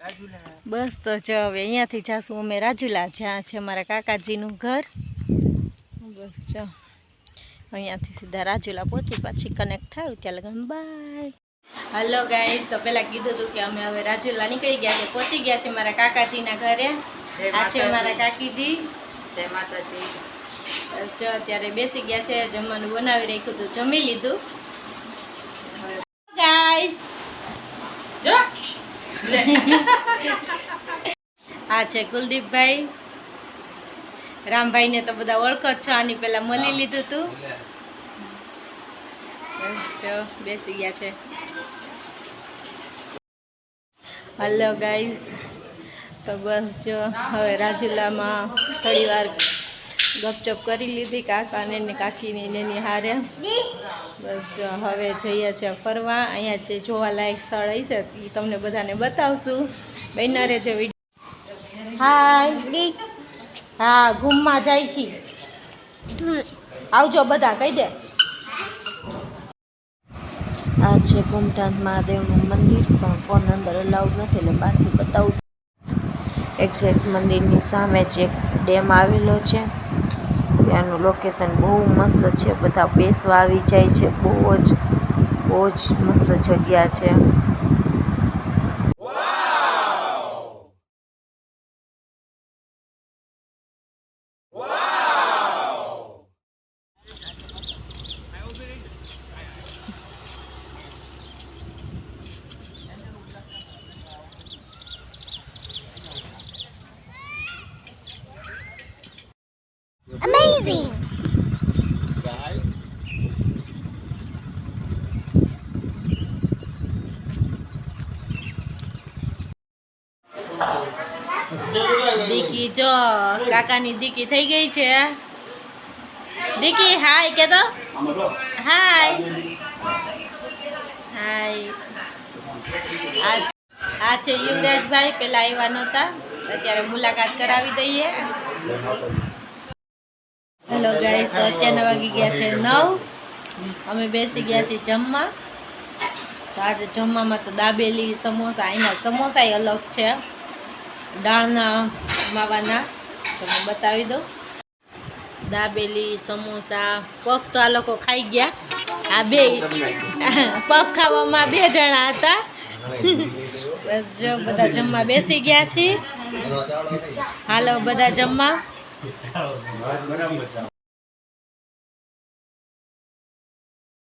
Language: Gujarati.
બસ તો જો હવે અહીંયાથી જાશું. અમે રાજુલા જ્યાં છે અમારા કાકાજીનું ઘર. બસ જો. અહીંયાથી સીધા રાજુલા પહોંચી પાછી કનેક્ટ થાય ત્યાં લગન. બાય હલો ગાઈસ તો પહેલાં કીધું હતું કે અમે હવે રાજુલા નીકળી ગયા છે. પહોંચી ગયા છે મારા કાકાજીના ઘરે. આ છે મારા કાકીજી. જય માતાજી. જો અત્યારે બેસી ગયા છે જમવાનું બનાવી રાખ્યું હતું. જમી લીધું. ગાઈઝ જો આ છે કુલદીપભાઈ. રામભાઈને તો બધા ઓળખો છો. આની પેલા મળી લીધું તું. બસ જો બેસી ગયા છે. હલો ગાઈઝ તો બસ જો હવે રાજુલામાં થોડી વાર ગપચપ કરી લીધી કાકાને ને કાકીની ને એની બસ, હવે જઈએ છીએ ફરવા. અહીંયા જે જોવાલાયક સ્થળ હશે એ તમને બધાને બતાવશું. બહેના રહેજો વીડિયો હાય. હા ગુમમાં જાય છે. આવજો બધા, કહી દે. આ છે ગુમટાંત મહાદેવનું મંદિર, પણ ફોન અંદર અલાઉડ નથી, એટલે બહારથી બતાવું એક્ઝેક્ટ મંદિરની સામે જ એક ડેમ આવેલો છે. ત્યાંનું લોકેશન બહુ મસ્ત છે. બધા બેસવા આવી જાય છે. બહુ જ બહુ જ મસ્ત જગ્યા છે. દીકી, જો, કાકાની દીકી થઈ ગઈ છે. દીકી, હાય કે તો હાય. હાય. આ છે યુવરાજભાઈ, પેલા આવ્યા નહોતા. અત્યારે મુલાકાત કરાવી દઈએ. હેલો ગાઈસ તો અત્યારના વાગી ગયા છે નવ. અમે બેસી ગયા છીએ જમવા. તો આજે જમવામાં તો દાબેલી, સમોસા અહીંના સમોસાય અલગ છે. દાળના માવાના. તમને બતાવી દઉં. દાબેલી, સમોસા. પફ તો આ લોકો ખાઈ ગયા. આ બે. પફ ખાવામાં બે જણા હતા. બસ જો, બધા જમવા બેસી ગયા છીએ. હાલો, બધા જમવા. બરાબર.